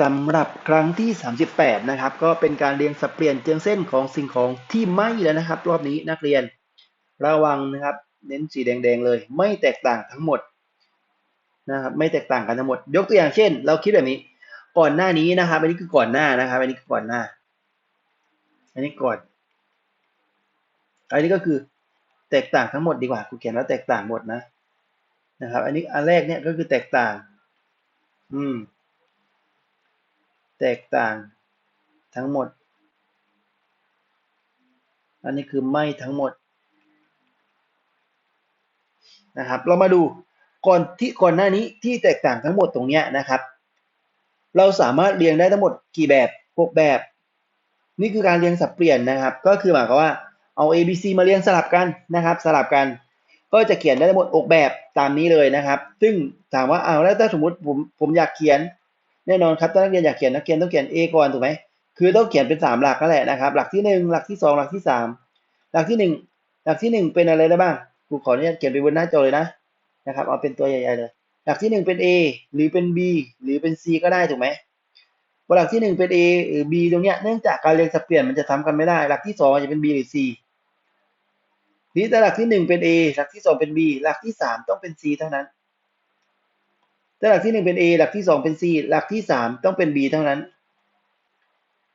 สำหรับครั้งที่ 38 นะครับ ก็เป็นการเรียงสับเปลี่ยนเจียงเส้นของสิ่งของที่ไม่แล้วนะครับ รอบนี้นักเรียนระวังนะครับ เน้นสีแดงๆเลย ไม่แตกต่างทั้งหมดนะครับ ไม่แตกต่างกันทั้งหมด ยกตัวอย่างเช่น เราคิดแบบนี้ ก่อนหน้านี้นะครับ อันนี้คือก่อนหน้านะครับ อันนี้คือก่อนหน้า อันนี้ก่อน อันนี้ก็คือแตกต่างทั้งหมดดีกว่าครูเขียนแล้วแตกต่างหมดนะ นะครับ อันนี้อันแรกเนี่ยก็คือแตกต่าง อืม แตกต่างทั้งหมด อันนี้คือไม่ทั้งหมดนะครับ เรามาดูก่อนที่ก่อนหน้านี้ที่แตกต่างทั้งหมดตรงเนี้ยนะครับ เราสามารถเรียงได้ทั้งหมดกี่แบบหกแบบ นี่คือการเรียงสับเปลี่ยนนะครับ ก็คือหมายความว่าเอา A B C มาเรียงสลับกันนะครับ สลับกัน ก็จะเขียนได้ทั้งหมด6แบบตามนี้เลยนะครับ ซึ่งถามว่าเอาแล้วถ้าสมมติผมผมอยากเขียน แน่นอนครับถ้านักเรียนอยากเขียนนักเรียนต้องเขียน A ก่อนถูกไหมคือต้องเขียนเป็น 3 หลักนั่นแหละนะครับ หลักที่ 1 หลักที่ 2 หลักที่ 3 หลักที่ 1 หลักที่ 1 เป็นอะไรได้บ้างครูขออนุญาตเขียนไปบนหน้าจอเลยนะนะครับเอาเป็นตัวใหญ่ๆเลย หลักที่ 1 เป็น A หรือเป็น B หรือเป็น C ก็ได้ถูกไหมหลักที่ 1 เป็น A หรือ B ตรงเนี้ยเนื่องจากการเรียงสับเปลี่ยนมันจะซ้ำกันไม่ได้ หลักที่ 2 จะเป็น B หรือ C นี้ถ้าหลักที่ 1 เป็น A หลักที่ 2 เป็น B หลักที่ 3 ต้องเป็น C เท่านั้น ถ้าหลักที่1เป็น A หลักที่2เป็น C หลักที่3ต้องเป็น B เท่านั้น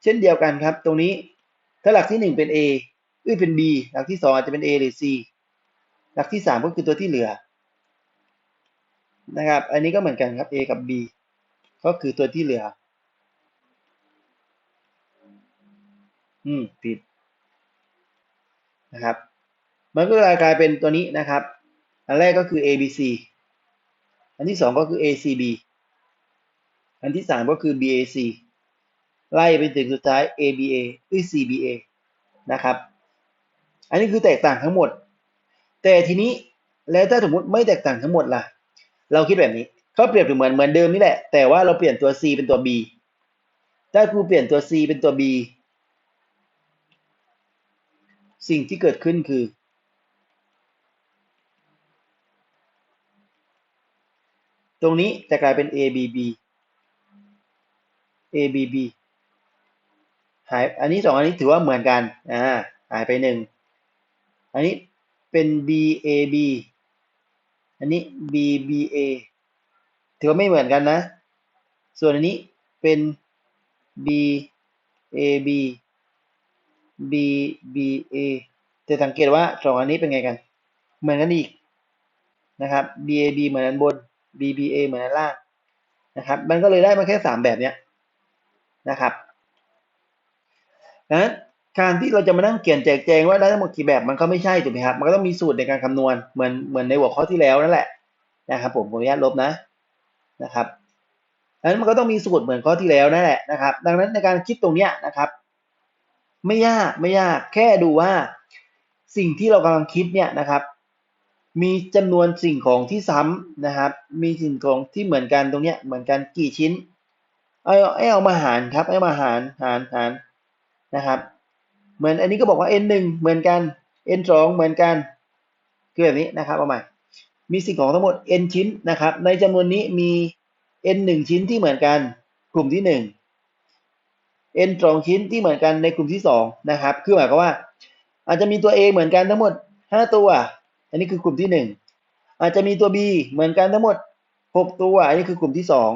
เช่นเดียวกันครับ ตรงนี้ ถ้าหลักที่1เป็น A อื้อเป็น B หลักที่2อาจจะเป็น A หรือ C หลักที่3ก็คือตัวที่เหลือนะครับ อันนี้ก็เหมือนกันครับ A กับ B ก็คือตัวที่เหลือ อืมผิดนะครับ มันก็กลายเป็นตัวนี้นะครับ อันแรกก็คือ ABC อันที่สองก็คือ ACB อันที่สามก็คือ BAC ไล่ไปถึงสุดท้าย ABA หรือ CBA นะครับ อันนี้คือแตกต่างทั้งหมด แต่ทีนี้แล้วถ้าสมมติไม่แตกต่างทั้งหมดล่ะ เราคิดแบบนี้เขาเปรียบเหมือนเหมือนเดิมนี่แหละ แต่ว่าเราเปลี่ยนตัว C เป็นตัว B ถ้าครูเปลี่ยนตัว C เป็นตัว B สิ่งที่เกิดขึ้นคือ ตรงนี้จะกลายเป็น ABB ABB หายอันนี้สองอันนี้ถือว่าเหมือนกันอ่าหายไปหนึ่งอันนี้เป็น BAB อันนี้ BBA ถือว่าไม่เหมือนกันนะ ส่วนอันนี้เป็น BAB BBA จะสังเกตว่าสองอันนี้เป็นไงกัน เหมือนกันอีกนะครับ BAB เหมือนอันบน BBA เหมือนอันล่างนะครับ มันก็เลยได้มาแค่สามแบบเนี้ยนะครับนั้นการที่เราจะมานั่งเขียนแจกแจงว่าได้ทั้งหมดกี่แบบมันก็ไม่ใช่ถูกไหมครับ มันก็ต้องมีสูตรในการคำนวณเหมือนเหมือนในหัวข้อที่แล้วนั่นแหละนะครับผมขออนุญาตลบนะนะครับดังนั้นมันก็ต้องมีสูตรเหมือนข้อที่แล้วนั่นแหละนะครับ ดังนั้นในการคิดตรงเนี้ยนะครับ ไม่ยากไม่ยากแค่ดูว่าสิ่งที่เรากำลังคิดเนี่ยนะครับ มีจำนวนสิ่งของที่ซ้ำนะครับ มีสิ่งของที่เหมือนกันตรงเนี้ยเหมือนกันกี่ชิ้นเอาเอามาหารครับเอามาหารหารหารนะครับ เหมือนอันนี้ก็บอกว่า n หนึ่งเหมือนกัน n สองเหมือนกันคือแบบนี้นะครับเอาใหม่มีสิ่งของทั้งหมด n ชิ้นนะครับ ในจำนวนนี้มี n หนึ่งชิ้นที่เหมือนกันกลุ่มที่หนึ่ง n สองชิ้นที่เหมือนกันในกลุ่มที่สองนะครับ คือหมายความว่า อาจจะมีตัว a เหมือนกันทั้งหมดห้าตัว อันนี้คือกลุ่มที่หนึ่งอาจจะมีตัว b เหมือนกันทั้งหมดหกตัว อันนี้คือกลุ่มที่สอง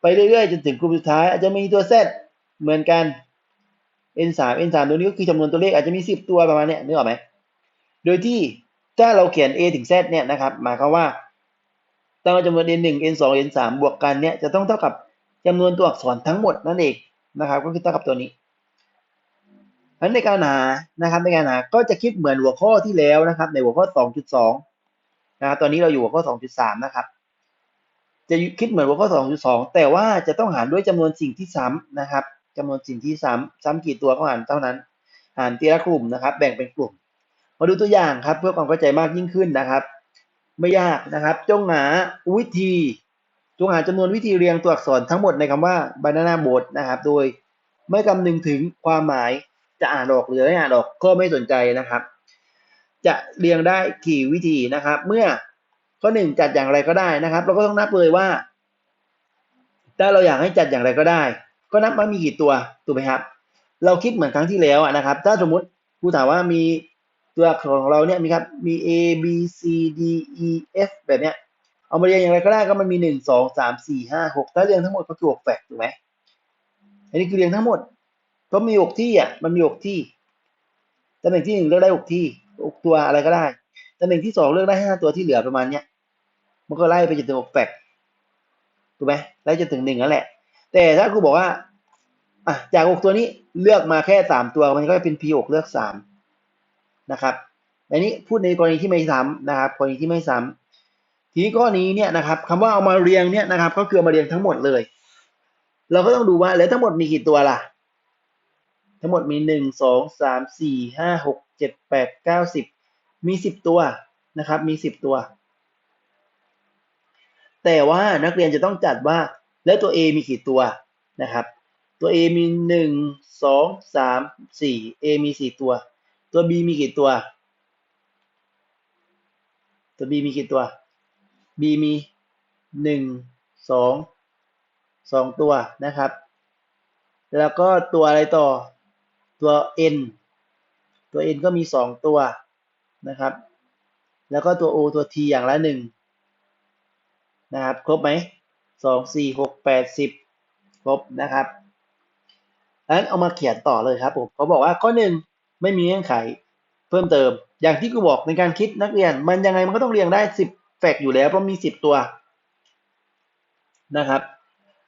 ไปเรื่อยๆ จนถึงกลุ่มสุดท้าย อาจจะมีตัว z เหมือนกัน n สาม n สามตัวนี้ก็คือจำนวนตัวเลขอาจจะมีสิบตัวประมาณเนี้ยนึกออกไหมโดยที่ถ้าเราเขียน a ถึง z เนี่ยนะครับหมายความว่าต้องจำนวน n หนึ่ง n สอง n สามบวกกันเนี่ยจะต้องเท่ากับจำนวนตัวอักษรทั้งหมดนั่นเองนะครับ ก็คือเท่ากับตัวนี้ นั้นในการหานะครับในการหาก็จะคิดเหมือนหัวข้อที่แล้วนะครับ ในหัวข้อ 2.2นะครับตอนนี้เราอยู่หัวข้อ 2.3 นะครับ จะคิดเหมือนหัวข้อ 2.2 แต่ว่าจะต้องหารด้วยจำนวนสิ่งที่ซ้ำนะครับจำนวนสิ่งที่ซ้ำซ้ำกี่ตัวก็หารเท่านั้น หารทีละกลุ่มนะครับ แบ่งเป็นกลุ่ม มาดูตัวอย่างครับ เพื่อความเข้าใจมากยิ่งขึ้นนะครับ ไม่ยากนะครับ จงหาวิธีจงหาจำนวนวิธีเรียงตัวอักษรทั้งหมดในคำว่า banana boat นะครับ โดยไม่คำนึงถึงความหมาย จะอ่านออกหรือไม่อ่านออกก็ไม่สนใจนะครับ จะเรียงได้กี่วิธีนะครับ เมื่อข้อหนึ่งจัดอย่างไรก็ได้นะครับ เราก็ต้องนับเลยว่า ถ้าเราอยากให้จัดอย่างไรก็ได้ ก็นับว่ามีกี่ตัวถูกไหมครับ เราคิดเหมือนครั้งที่แล้วนะครับ ถ้าสมมุติครูถามว่ามีตัวอักษรของเราเนี่ยมีครับมี A B C D E F แบบเนี้ยเอามาเรียงอย่างไรก็ได้ก็มันมีหนึ่งสองสามสี่ห้าหกถ้าเรียงทั้งหมดก็คือหกแฟกถูกไหมอันนี้คือเรียงทั้งหมด เพราะมีหกที่อะมันมีหกที่ตำแหน่งที่หนึ่งเลือกได้หกที่หกตัวอะไรก็ได้ตำแหน่งที่สองเลือกได้ห้าตัวที่เหลือประมาณเนี้ยมันก็ไล่ไปจนถึงหกแฟกถูกไหมไล่จนถึงหนึ่งนั่นแหละ แต่ถ้าครูบอกว่าอะจากหกตัวนี้เลือกมาแค่สามตัวมันก็จะเป็น P หกเลือกสามนะครับอันนี้พูดในกรณีที่ไม่ซ้ำนะครับ กรณีที่ไม่ซ้ำทีนี้ข้อนี้เนี่ยนะครับคำว่าเอามาเรียงเนี่ยนะครับ ก็คือเอมาเรียงทั้งหมดเลย เราก็ต้องดูว่าแล้วทั้งหมดมีกี่ตัวล่ะ ทั้งหมดมีหนึ่งสองสามสี่ห้าหกเจ็ดแปดเก้าสิบมีสิบตัวนะครับ มีสิบตัว แต่ว่านักเรียนจะต้องจัดว่าแล้วตัว A มีกี่ตัวนะครับ ตัว A มีหนึ่งสองสามสี่ A มีสี่ตัว ตัว B มีกี่ตัว ตัว B มีกี่ตัว B มีหนึ่งสองสองตัวนะครับ แล้วก็ตัวอะไรต่อ ตัว N ตัว N ก็มีสองตัวนะครับ แล้วก็ตัว O ตัว T อย่างละหนึ่งนะครับ ครบไหมสองสี่หกแปดสิบครบนะครับงั้นเอามาเขียนต่อเลยครับผมเขาบอกว่าข้อหนึ่งไม่มีเงื่อนไขเพิ่มเติม อย่างที่กูบอกในการคิดนักเรียน มันยังไงมันก็ต้องเรียงได้สิบแฟกอยู่แล้วเพราะมีสิบตัวนะครับ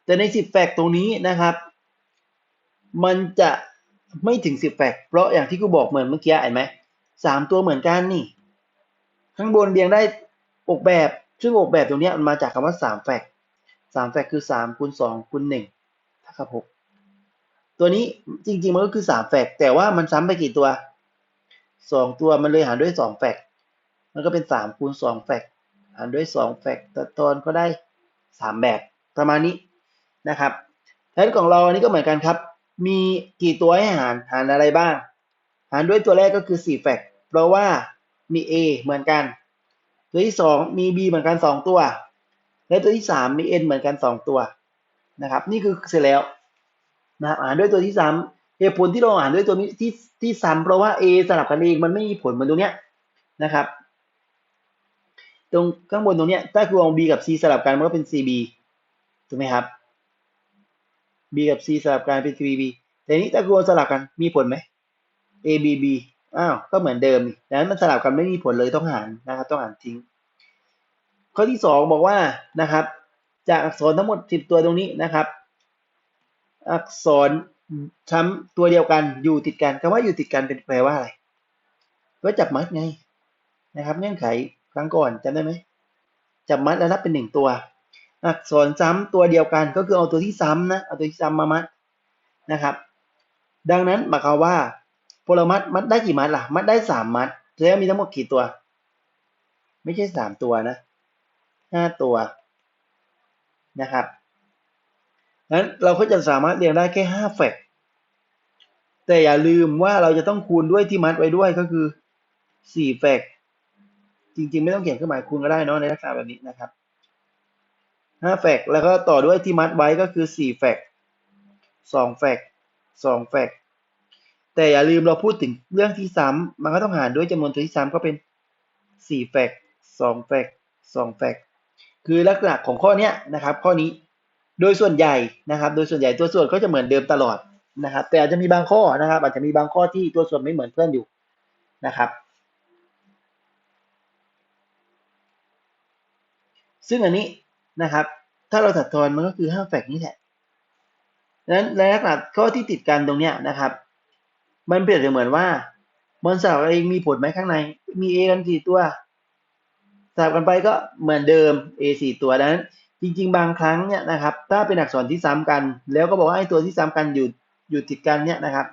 แต่ในสิบแฟกตรงนี้นะครับ มันจะ ไม่ถึงสิบแฟกเพราะอย่างที่กูบอกเหมือนเมื่อกี้เห็นไหมสามตัวเหมือนกันนี่ ข้างบนเรียงได้อกแบบ ซึ่งอกแบบตรงนี้มันมาจากคำว่าสามแฟกสามแฟกคือสามคูณสองคูณหนึ่งเท่ากับหกตัวนี้จริงๆ มันก็คือสามแฟกแต่ว่ามันซ้ำไปกี่ตัวสองตัวมันเลยหารด้วยสองแฟกมันก็เป็นสามคูณสองแฟกหารด้วยสองแฟกตัดตอนก็ได้สามแบบประมาณนี้นะครับแทนของเราอันนี้ก็เหมือนกันครับ มีกี่ตัวให้หาร หารอะไรบ้าง หารด้วยตัวแรกก็คือสี่แฟกเพราะว่ามี A เหมือนกัน ตัวที่สองมี B เหมือนกันสองตัว และตัวที่สามมี N เหมือนกันสองตัวนะครับ นี่คือเสร็จแล้วนะครับอ่านด้วยตัวที่ซ้ำเหตุผลที่เราอ่านด้วยตัวนี้ที่ที่ซ้ำเพราะว่า A สลับกันเองมันไม่มีผลเหมือนตรงเนี้ยนะครับ ตรงข้างบนตรงเนี้ยถ้าคือเอา B กับ C สลับกันมันก็เป็น CB ถูกไหมครับ B กับ C สลับกันเป็น CB แต่นี้ถ้าคือเอาสลับกันมีผลไหม A B B อ้าว ก็เหมือนเดิมดังนั้นมันสลับกันไม่มีผลเลยต้องหารนะครับ ต้องหารทิ้ง ข้อที่สองบอกว่านะครับ จากอักษรทั้งหมดสิบตัวตรงนี้นะครับ อักษรช้ำตัวเดียวกันอยู่ติดกันคำว่าอยู่ติดกันเป็นแปลว่าอะไรก็จับมัดไงนะครับ เงื่อนไขครั้งก่อนจำได้ไหมจับมัดแล้วนับเป็นหนึ่งตัว อักษรซ้ำตัวเดียวกันก็คือเอาตัวที่ซ้ำนะเอาตัวที่ซ้ำมามัดนะครับ ดังนั้นหมายความว่าพลมัดมัดได้กี่มัดล่ะ มัดได้สามมัดแล้วมีทั้งหมดกี่ตัว ไม่ใช่สามตัวนะห้าตัวนะครับนั้นเราก็จะสามารถเรียงได้แค่ห้าแฟกแต่อย่าลืมว่าเราจะต้องคูณด้วยที่มัดไว้ด้วยก็คือสี่แฟกจริงๆ ไม่ต้องเขียนเครื่องหมายคูณก็ได้เนาะในลักษณะแบบนี้นะครับ ห้าแฟกแล้วก็ต่อด้วยที่มัดไว้ก็คือสี่แฟกสองแฟกสองแฟกแต่อย่าลืมเราพูดถึงเรื่องที่ซ้ำมันก็ต้องหารด้วยจำนวนตัวที่ซ้ำก็เป็นสี่แฟกสองแฟกสองแฟกคือลักษณะของข้อนี้นะครับ ข้อนี้โดยส่วนใหญ่นะครับ โดยส่วนใหญ่ตัวส่วนก็จะเหมือนเดิมตลอดนะครับ แต่อาจจะมีบางข้อนะครับ อาจจะมีบางข้อที่ตัวส่วนไม่เหมือนเพื่อนอยู่นะครับ ซึ่งอันนี้ นะครับ ถ้าเราถัดทอนมันก็คือห้าแฟกนี้แหละดังนั้นลักษณะข้อที่ติดกันตรงเนี้ยนะครับ มันเปรียบเหมือนว่ามันสลับเองมีผลไหมข้างใน มี A กันสี่ตัวสลับกันไปก็เหมือนเดิม A สี่ตัวดังนั้น จริง ๆ บางครั้งเนี่ยนะครับ ถ้าเป็นอักษรที่ซ้ำกัน แล้วก็บอกว่าไอ้ตัวที่ซ้ำกันอยู่อยู่ติดกันเนี่ยนะครับ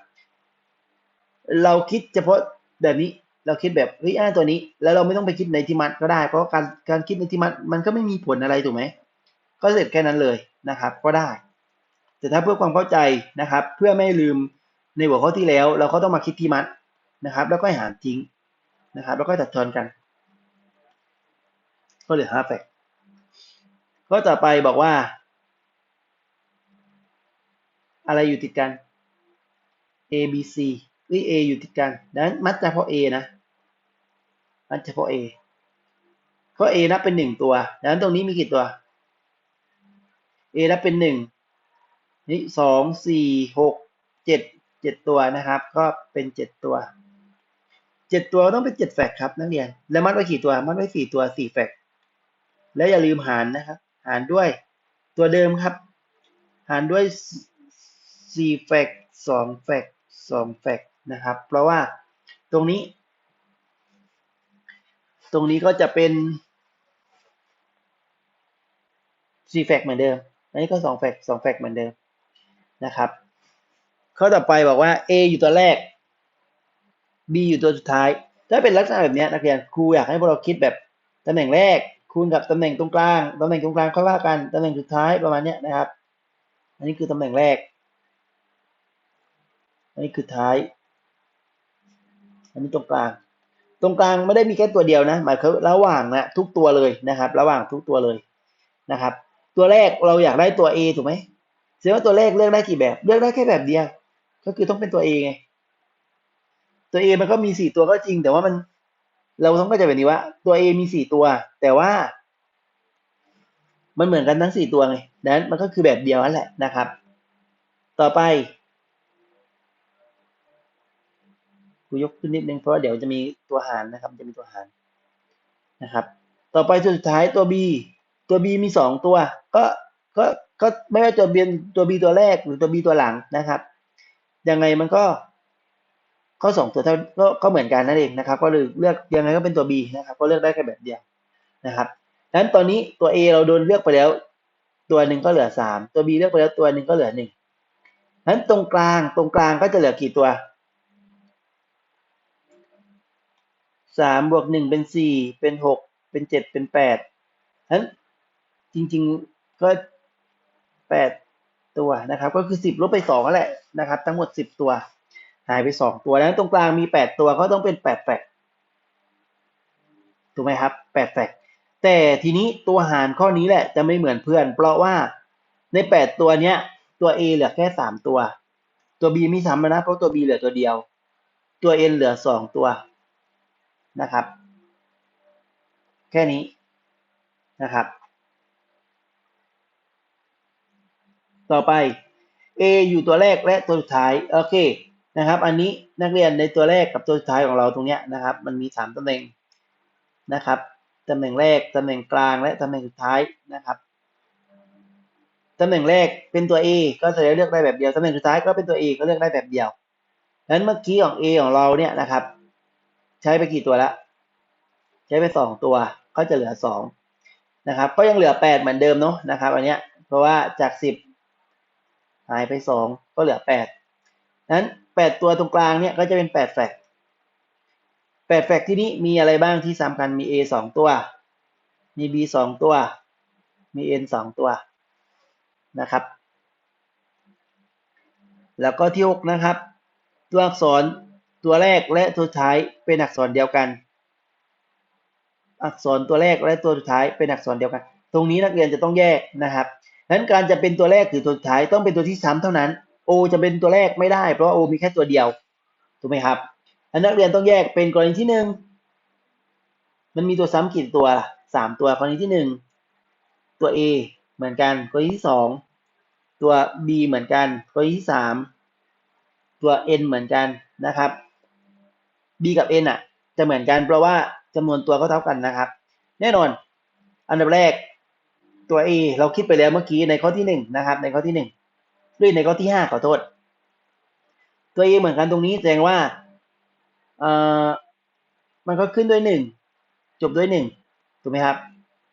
เราคิดเฉพาะแบบนี้ เราคิดแบบเฮ้ยอ้ตัวนี้ แล้วเราไม่ต้องไปคิดในที่มัดก็ได้ เพราะการการคิดในที่มัดมันก็ไม่มีผลอะไรถูกไหมก็เสร็จแค่นั้นเลยนะครับ ก็ได้ แต่ถ้าเพื่อความเข้าใจนะครับ เพื่อไม่ลืมในหัวข้อที่แล้ว เราก็ต้องมาคิดที่มัดนะครับ แล้วก็หารทิ้งนะครับ แล้วก็ตัดทอนกัน ก็เหลือห้าแฟกก็ต่อไปบอกว่า อะไรอยู่ติดกัน A B C หรือ A อยู่ติดกันดังนั้นมัดเฉพาะ A นะ มัดเฉพาะ A เพราะ A นับเป็นหนึ่งตัวดังนั้นตรงนี้มีกี่ตัว A นับเป็นหนึ่งนี่สองสี่หกเจ็ดเจ็ดตัวนะครับ ก็เป็นเจ็ดตัวเจ็ดตัวต้องเป็นเจ็ดแฟกครับนักเรียน แล้วมัดไว้กี่ตัว มัดไว้สี่ตัวสี่แฟกแล้วอย่าลืมหารนะครับ หารด้วยตัวเดิมครับ หารด้วยสี่แฟกสองแฟกสองแฟกนะครับ เพราะว่าตรงนี้ ตรงนี้ก็จะเป็นสี่แฟกเหมือนเดิม อันนี้ก็สองแฟกสองแฟกเหมือนเดิมนะครับ ข้อต่อไปบอกว่า A อยู่ตัวแรก B อยู่ตัวสุดท้าย ถ้าเป็นลักษณะแบบนี้นักเรียนครูอยากให้พวกเราคิดแบบตำแหน่งแรกคูณกับตำแหน่งตรงกลาง ตำแหน่งตรงกลางค่อยว่ากัน ตำแหน่งสุดท้ายประมาณนี้นะครับ อันนี้คือตำแหน่งแรก อันนี้คือท้าย อันนี้ตรงกลาง ตรงกลางไม่ได้มีแค่ตัวเดียวนะหมายคือระหว่างนะทุกตัวเลยนะครับ ระหว่างทุกตัวเลยนะครับ ตัวแรกเราอยากได้ตัว A ถูกไหมแสดงว่าตัวแรกเลือกได้กี่แบบ เลือกได้แค่แบบเดียว ก็คือต้องเป็นตัว A ไงตัว A มันก็มีสี่ตัวก็จริง แต่ว่ามันเราต้องเข้าใจแบบนี้ว่าตัว A มีสี่ตัว แต่ว่า มันเหมือนกันทั้งสี่ตัวไงดังนั้นมันก็คือแบบเดียวนั่นแหละนะครับ ต่อไป ยกขึ้นนิดนึงเพราะว่าเดี๋ยวจะมีตัวหารนะครับ จะมีตัวหารนะครับ ต่อไปตัวสุดท้ายตัว B ตัว B มีสองตัว ก็ก็ก็ไม่ว่าตัว B ตัว B ตัวแรกหรือตัว B ตัวหลังนะครับยังไงมันก็ข้อสองตัวเท่าก็ก็เหมือนกันนั่นเองนะครับ ก็เลยเลือกยังไงก็เป็นตัว B นะครับ ก็เลือกได้แค่แบบเดียวนะครับดังนั้นตอนนี้ตัว A เราโดนเลือกไปแล้ว ตัวหนึ่งก็เหลือสามตัว B เลือกไปแล้วตัวหนึ่งก็เหลือหนึ่งนั้นตรงกลางตรงกลางก็จะเหลือกี่ตัว สามบวกหนึ่งเป็นสี่เป็นหกเป็นเจ็ดเป็นแปดนั้นจริงๆก็แปดตัวนะครับ ก็คือสิบลบไปสองแหละนะครับ ทั้งหมดสิบตัว หายไปสองตัวแล้วตรงกลางมีแปดตัวก็ต้องเป็นแปดแฟกถูกไหมครับแปดแฟกแต่ทีนี้ตัวหารข้อนี้แหละจะไม่เหมือนเพื่อน เพราะว่าในแปดตัวเนี้ย ตัว A เหลือแค่สามตัว ตัว B ไม่ซ้ำนะเพราะตัว B เหลือตัวเดียว ตัว N เหลือสองตัว นะครับ แค่นี้นะครับ ต่อไป A อยู่ตัวแรกและตัวสุดท้ายโอเคนะครับ อันนี้นักเรียนในตัวแรกกับตัวสุดท้ายของเราตรงเนี้ยนะครับ มันมีสามตำแหน่งนะครับตำแหน่งแรกตำแหน่งกลางและตำแหน่งสุดท้ายนะครับตำแหน่งแรกเป็นตัว A ก็จะเลือกได้แบบเดียวตำแหน่งสุดท้ายก็เป็นตัว A ก็เลือกได้แบบเดียวดังนั้นเมื่อกี้ของ A ของเราเนี่ยนะครับ ใช้ไปกี่ตัวละ ใช้ไปสองตัวก็จะเหลือสองนะครับ ก็ยังเหลือแปดเหมือนเดิมเนาะนะครับ อันเนี้ยเพราะว่าจากสิบหายไปสองก็เหลือแปดนั้นแปดตัวตรงกลางเนี่ยก็จะเป็นแปดแฟกแปดแฟกที่นี้มีอะไรบ้างที่สำคัญมี A สองตัว มี B สองตัว มี N สองตัวนะครับ แล้วก็ที่หกนะครับ ตัวอักษร ตัวแรกและตัวสุดท้ายเป็นอักษรเดียวกัน อักษรตัวแรกและตัวสุดท้ายเป็นอักษรเดียวกัน ตรงนี้นักเรียนจะต้องแยกนะครับนั้นการจะเป็นตัวแรกหรือตัวสุดท้ายต้องเป็นตัวที่ซ้ำเท่านั้น O จะเป็นตัวแรกไม่ได้เพราะ O มีแค่ตัวเดียวถูกไหมครับนักเรียนต้องแยกเป็นกรณีที่หนึ่งมันมีตัวซ้ำกี่ตัวสามตัวกรณีที่หนึ่งตัว A เหมือนกันกรณีที่สองตัว B เหมือนกันกรณีที่สามตัว N เหมือนกันนะครับ B กับ N อะ จะเหมือนกันเพราะว่าจำนวนตัวก็เท่ากันนะครับ แน่นอน อันดับแรกตัว A เราคิดไปแล้วเมื่อกี้ในข้อที่หนึ่งนะครับ ในข้อที่หนึ่งด้วยในข้อที่ห้าขอโทษ ตัว A เหมือนกันตรงนี้แสดงว่าเอ่อมันก็ขึ้นด้วยหนึ่งจบด้วยหนึ่งถูกไหมครับ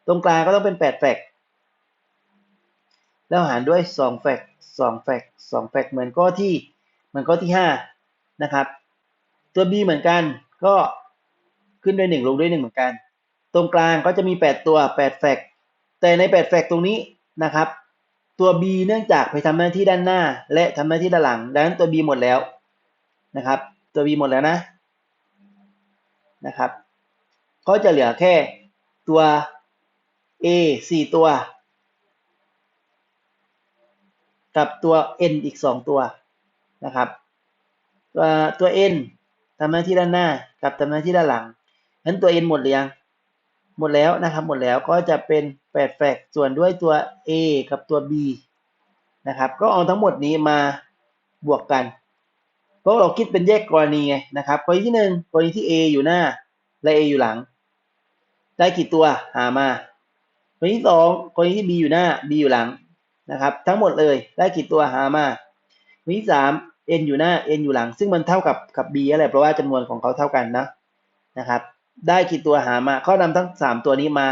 ตรงกลางก็ต้องเป็นแปดแฟกแล้วหารด้วยสองแฟกสองแฟกสองแฟกเหมือนข้อที่เหมือนข้อที่ห้านะครับ ตัว B เหมือนกัน ก็ขึ้นด้วยหนึ่งลงด้วยหนึ่งเหมือนกัน ตรงกลางก็จะมีแปดตัวแปดแฟกแต่ในแปดแฟกตรงนี้นะครับ ตัว B เนื่องจากไปทำหน้าที่ด้านหน้า และทำหน้าที่ด้านหลังดังนั้นตัว B หมดแล้วนะครับ ตัว B หมดแล้วนะนะครับ ก็จะเหลือแค่ตัว A 4 ตัว กับตัว n อีกสองตัวนะครับ ตัวตัว n ทำหน้าที่ด้านหน้ากับทำหน้าที่ด้านหลังนั้นตัว n หมดหรือยัง หมดแล้วนะครับ หมดแล้วก็จะเป็น8แฟกส่วนด้วยตัว a กับตัว b นะครับ ก็เอาทั้งหมดนี้มาบวกกัน เพราะเราคิดเป็นแยกกรณีไงนะครับ กรณีที่หนึ่งกรณีที่ a อยู่หน้า และ a อยู่หลัง ได้กี่ตัวหามากรณีที่สองกรณีที่ b อยู่หน้า b อยู่หลังนะครับ ทั้งหมดเลยได้กี่ตัวหามากรณีที่สาม n อยู่หน้า n อยู่หลัง ซึ่งมันเท่ากับกับ b อะไรเพราะว่าจำนวนของเขาเท่ากันนะนะครับ ได้กี่ตัวหามาก็นำทั้งสามตัวนี้มา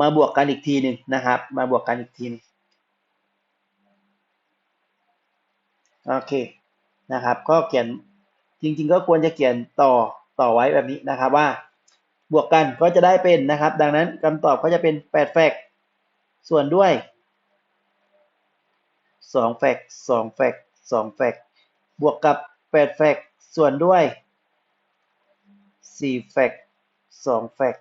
มาบวกกันอีกทีหนึ่งนะครับ มาบวกกันอีกทีนึงโอเคนะครับ ก็เขียนจริง ๆ ก็ควรจะเขียนต่อต่อไว้แบบนี้นะครับว่า บวกกันก็จะได้เป็นนะครับ ดังนั้นคำตอบก็จะเป็น8แฟกส่วนด้วย2แฟก2แฟก2แฟก บวกกับ 8 แฟกส่วนด้วย 4 แฟก2 แฟก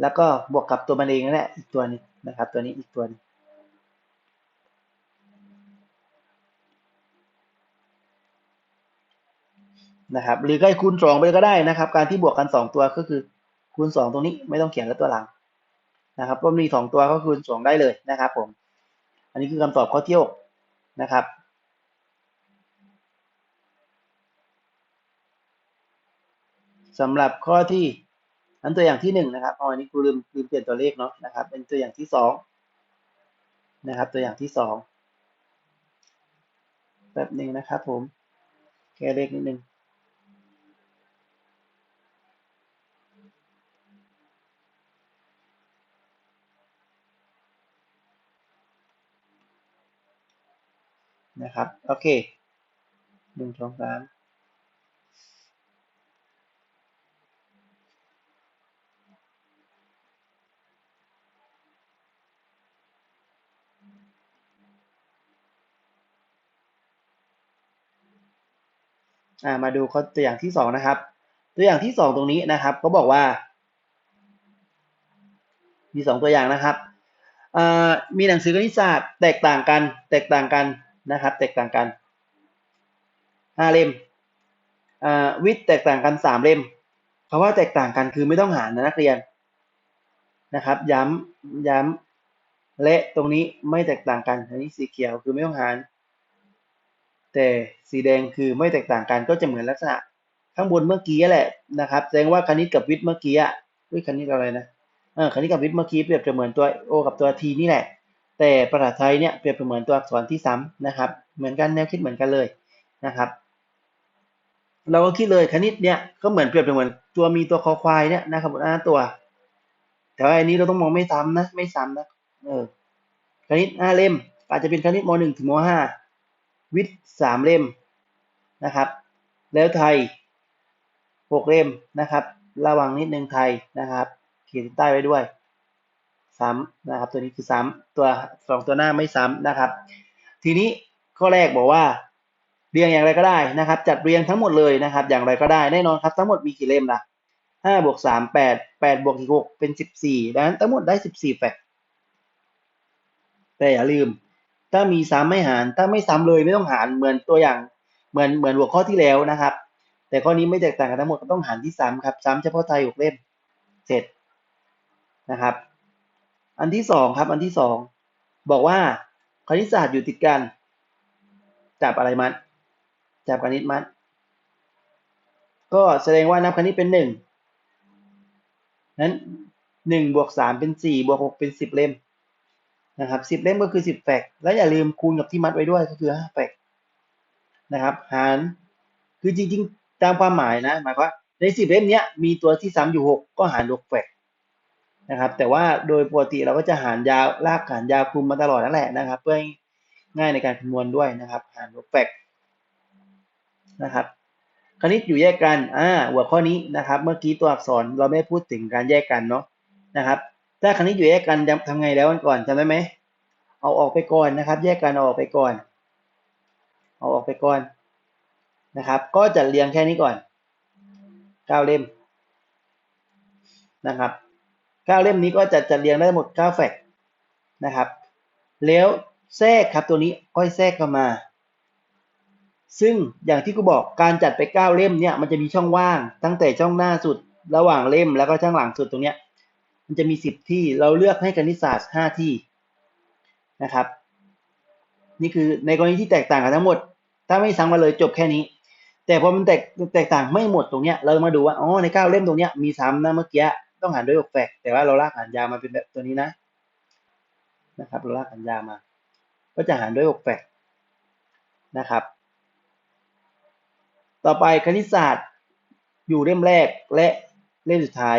แล้วก็บวกกับตัวมันเองนั่นแหละอีกตัวนึงนะครับ ตัวนี้อีกตัวนึงนะครับหรือใกล้คูณสองไปก็ได้นะครับ การที่บวกกันสองตัวก็คือคูณสองตรงนี้ไม่ต้องเขียนแล้วตัวหลังนะครับก็มีสองตัวก็คูณสองได้เลยนะครับผม อันนี้คือคำตอบข้อที่หกนะครับ สำหรับข้อที่อันตัวอย่างที่หนึ่งนะครับอ๋ออันนี้ครูลืมลืมเปลี่ยนตัวเลขเนาะนะครับ เป็นตัวอย่างที่สองนะครับ ตัวอย่างที่สองแบบหนึ่งนะครับ ผมแก้เลขนิดนึงนะครับ โอเคหนึ่งสองสาม มาดูข้อตัวอย่างที่สองนะครับ ตัวอย่างที่สองตรงนี้นะครับเขาบอกว่า มีสองตัวอย่างนะครับมีหนังสือคณิตศาสตร์แตกต่างกัน แตกต่างกันนะครับ แตกต่างกันห้าเล่มวิทย์แตกต่างกันสามเล่มเพราะว่าแตกต่างกันคือไม่ต้องหารนะนักเรียนนะครับ ย้ำย้ำและตรงนี้ไม่แตกต่างกันอันนี้สีเขียวคือไม่ต้องหาร แต่สีแดงคือไม่แตกต่างกันก็จะเหมือนลักษณะ ข้างบนเมื่อกี้แหละนะครับ แสดงว่าคณิตกับวิทย์เมื่อกี้อะด้วยคณิตอะไรนะเออคณิตกับวิทย์เมื่อกี้เปรียบเสมือนตัวโอกับตัวทีนี่แหละ แต่ภาษาไทยเนี่ยเปรียบเสมือนตัวอักษรที่ซ้ำนะครับ เหมือนกันแนวคิดเหมือนกันเลยนะครับ เราก็คิดเลยคณิตเนี่ยก็เหมือนเปรียบเสมือนตัวมีตัวคอควายเนี่ยนะครับอ่าตัว แต่ว่าอันนี้เราต้องมองไม่ซ้ำนะ ไม่ซ้ำนะเออคณิตห้าเล่มอาจจะเป็นคณิตมหนึ่งถึงมห้า วิทย์สามเล่มนะครับ แล้วไทยหกเล่มนะครับ ระวังนิดนึงไทยนะครับเขียนใต้ไว้ด้วยซ้ำนะครับ ตัวนี้คือซ้ำตัวสองตัวหน้าไม่ซ้ำนะครับ ทีนี้ข้อแรกบอกว่าเรียงอย่างไรก็ได้นะครับ จัดเรียงทั้งหมดเลยนะครับ อย่างไรก็ได้แน่นอนครับ ทั้งหมดมีกี่เล่มล่ะห้าบวกสามแปดแปดบวกอีกหกเป็นสิบสี่ดังนั้นทั้งหมดได้สิบสี่แฟกแต่อย่าลืม ถ้ามีซ้ำไม่หาร ถ้าไม่ซ้ำเลยไม่ต้องหารเหมือนตัวอย่าง เหมือนเหมือนหัวข้อที่แล้วนะครับ แต่ข้อนี้ไม่แตกต่างกันทั้งหมดต้องหารที่ซ้ำครับ ซ้ำเฉพาะไทยหกเล่มเสร็จนะครับ อันที่สองครับ อันที่สองบอกว่าคณิตศาสตร์อยู่ติดกัน จับอะไรมัด จับคณิตมัด ก็แสดงว่านับคณิตเป็นหนึ่งนั้นหนึ่งบวกสามเป็นสี่บวกหกเป็นสิบเล่ม นะครับสิบเล่มก็คือสิบแฟกแล้วอย่าลืมคูณกับที่มัดไว้ด้วยก็คือห้าแฟกนะครับหารคือจริงๆ ตามความหมายนะหมายควาในสิบเล่มนี้มีตัวที่ซ้ำอยู่หกก็หารหกแฟกนะครับ แต่ว่าโดยปกติเราก็จะหารยาวลากหารยาวคลุมมาตลอดนั่นแหละนะครับ เพื่อง่ายในการคำนวณด้วยนะครับ หารหกแฟกนะครับคณิตอยู่แยกกัน อ่า หัวข้อนี้นะครับ เมื่อกี้ตัวอักษรเราไม่พูดถึงการแยกกันเนาะนะครับ ถ้าคณิตอยู่แยกกันทำไงแล้วก่อนจำได้ไหมเอาออกไปก่อนนะครับ แยกกันเอาออกไปก่อน เอาออกไปก่อนนะครับ ก็จะเรียงแค่นี้ก่อนเก้าเล่มนะครับเก้าเล่มนี้ก็จะจะเรียงได้หมดเก้าแฟกนะครับ แล้วแทรกครับตัวนี้ค่อยแทรกเข้ามา ซึ่งอย่างที่กูบอกการจัดไปเก้าเล่มเนี่ยมันจะมีช่องว่างตั้งแต่ช่องหน้าสุดระหว่างเล่มแล้วก็ช่องหลังสุดตรงเนี้ย มันจะมีสิบที่เราเลือกให้คณิตศาสตร์ห้าที่นะครับ นี่คือในกรณีที่แตกต่างกันทั้งหมด ถ้าไม่ซ้ำกันเลยจบแค่นี้ แต่พอมันแตกแตกต่างไม่หมดตรงเนี้ยเรามาดูว่าอ๋อในเก้าเล่มตรงเนี้ยมีซ้ำนะเมื่อกี้ต้องหารด้วยหกแฟกแต่ว่าเราลากหารยาวมาเป็นแบบตัวนี้นะนะครับเราลากหารยาวมา ก็จะหารด้วยหกแฟกนะครับ ต่อไปคณิตศาสตร์อยู่เล่มแรกและเล่มสุดท้าย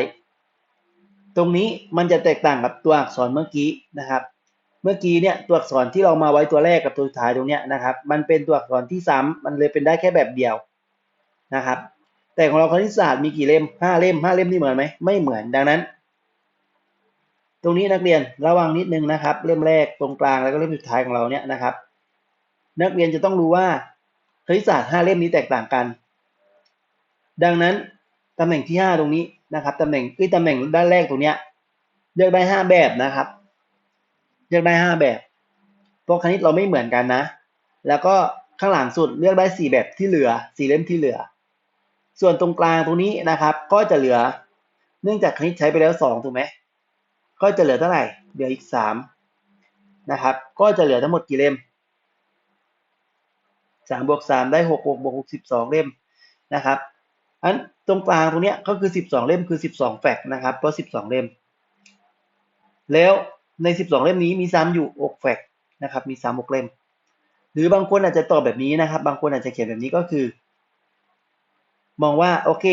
ตรงนี้มันจะแตกต่างกับตัวอักษรเมื่อกี้นะครับ เมื่อกี้เนี่ยตัวอักษรที่เรามาไว้ตัวแรกกับตัวสุดท้ายตรงเนี้ยนะครับ มันเป็นตัวอักษรที่ซ้ำมันเลยเป็นได้แค่แบบเดียวนะครับ แต่ของเราคณิตศาสตร์มีกี่เล่มห้าเล่มห้าเล่มนี่เหมือนไหมไม่เหมือนดังนั้น ตรงนี้นักเรียนระวังนิดนึงนะครับ เล่มแรกตรงกลางแล้วก็เล่มสุดท้ายของเราเนี่ยนะครับ นักเรียนจะต้องรู้ว่าคณิตศาสตร์ห้าเล่มนี้แตกต่างกัน ดังนั้น ตำแหน่งที่ห้าตรงนี้นะครับตำแหน่งคือตำแหน่งด้านแรกตรงเนี้ยเลือกได้ห้าแบบนะครับเลือกได้ห้าแบบ เพราะคณิตเราไม่เหมือนกันนะ แล้วก็ข้างหลังสุดเลือกได้สี่แบบที่เหลือสี่เล่มที่เหลือ ส่วนตรงกลางตรงนี้นะครับ ก็จะเหลือ เนื่องจากคณิตใช้ไปแล้วสองถูกไหมก็จะเหลือเท่าไหร่ เหลืออีกสามนะครับ ก็จะเหลือทั้งหมดกี่เล่มสามบวกสามได้หกหกบวกหกสิบสองเล่มนะครับอัน ตรงกลางตรงเนี้ยก็คือสิบสองเล่มคือสิบสองแฟกนะครับเพราะสิบสองเล่ม แล้วในสิบสองเล่มนี้มีซ้ำอยู่หกแฟกนะครับ มีซ้ำหกเล่ม หรือบางคนอาจจะตอบแบบนี้นะครับ บางคนอาจจะเขียนแบบนี้ก็คือ มองว่าโอเค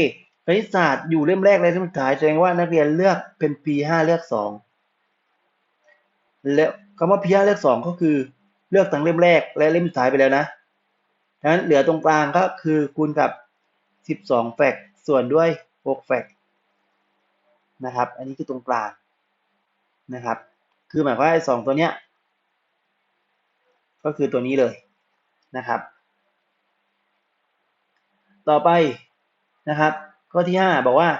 คณิตศาสตร์อยู่เล่มแรกและเล่มสุดท้ายแสดงว่านักเรียนเลือกเป็น P5 เลือกสองแล้วคำว่า P5 เลือกสองก็คือเลือกทั้งเล่มแรกและเล่มสุดท้ายไปแล้วนะดังนั้นเหลือตรงกลางก็คือคูณกับ 12 แฟก ส่วนด้วย6แฟกนะครับ อันนี้คือตรงกลางนะครับ คือหมายความว่าสองตัวเนี้ย ก็คือตัวนี้เลยนะครับ ต่อไปนะครับ ข้อที่ 5 บอกว่า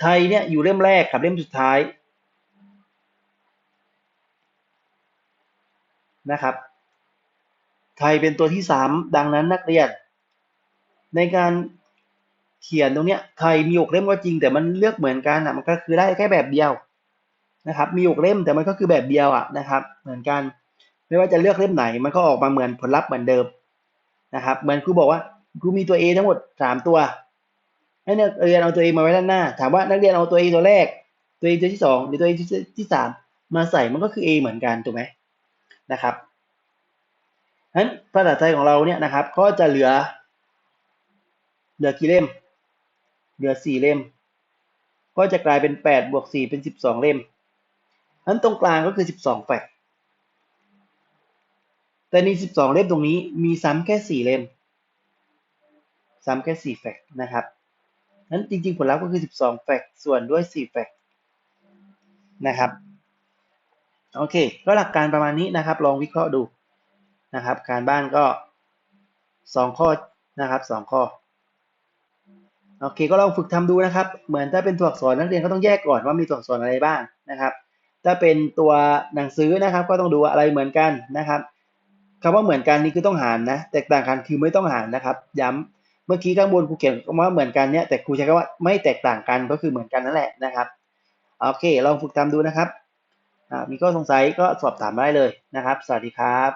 ไทยเนี่ยอยู่เล่มแรกกับเล่มสุดท้ายนะครับ ไทยเป็นตัวที่ 3 ดังนั้นนักเรียน ในการ เขียนตรงเนี้ยไทยมีหกเล่มก็จริง แต่มันเลือกเหมือนกันอะมันก็คือได้แค่แบบเดียวนะครับมีหกเล่มแต่มันก็คือแบบเดียวอะนะครับ เหมือนกัน ไม่ว่าจะเลือกเล่มไหน มันก็ออกมาเหมือนผลลัพธ์เหมือนเดิมนะครับเหมือนครูบอกว่าครูมีตัว A ทั้งหมดสามตัวให้นักเรียนเอาตัว A มาไว้ด้านหน้า ถามว่านักเรียนเอาตัว A ตัวแรก ตัว A ตัวที่สองหรือตัว A ที่สามมาใส่มันก็คือ A เหมือนกันถูกไหมนะครับฉะนั้นภาษาไทยของเราเนี่ยนะครับ ก็จะเหลือ เหลือกี่เล่ม เหลือสี่เล่ม ก็จะกลายเป็นแปดบวกสี่เป็นสิบสองเล่มนั้นตรงกลางก็คือสิบสองแฟกแต่ในสิบสองเล่มตรงนี้มีซ้ำแค่สี่เล่ม ซ้ำแค่สี่แฟกนะครับนั้นจริงๆ ผลลัพธ์ก็คือสิบสองแฟกส่วนด้วยสี่แฟกนะครับ โอเค ก็หลักการประมาณนี้นะครับ ลองวิเคราะห์ดูนะครับ การบ้านก็สองข้อนะครับสองข้อ โอเคก็ลองฝึกทำดูนะครับ เหมือนถ้าเป็นตัวอักษรนักเรียนก็ต้องแยกก่อนว่ามีตัวอักษรอะไรบ้างนะครับ ถ้าเป็นตัวหนังสือนะครับ ก็ต้องดูอะไรเหมือนกันนะครับคำว่าเหมือนกันนี่คือต้องหารนะ แตกต่างกันคือไม่ต้องหารนะครับ ย้ำเมื่อกี้ข้างบนครูเขียนว่าเหมือนกันเนี่ยแต่ครูใช้คำว่าไม่แตกต่างกันก็คือเหมือนกันนั่นแหละนะครับโอเคลองฝึกทำดูนะครับมีข้อสงสัยก็สอบถามได้เลยนะครับ สวัสดีครับ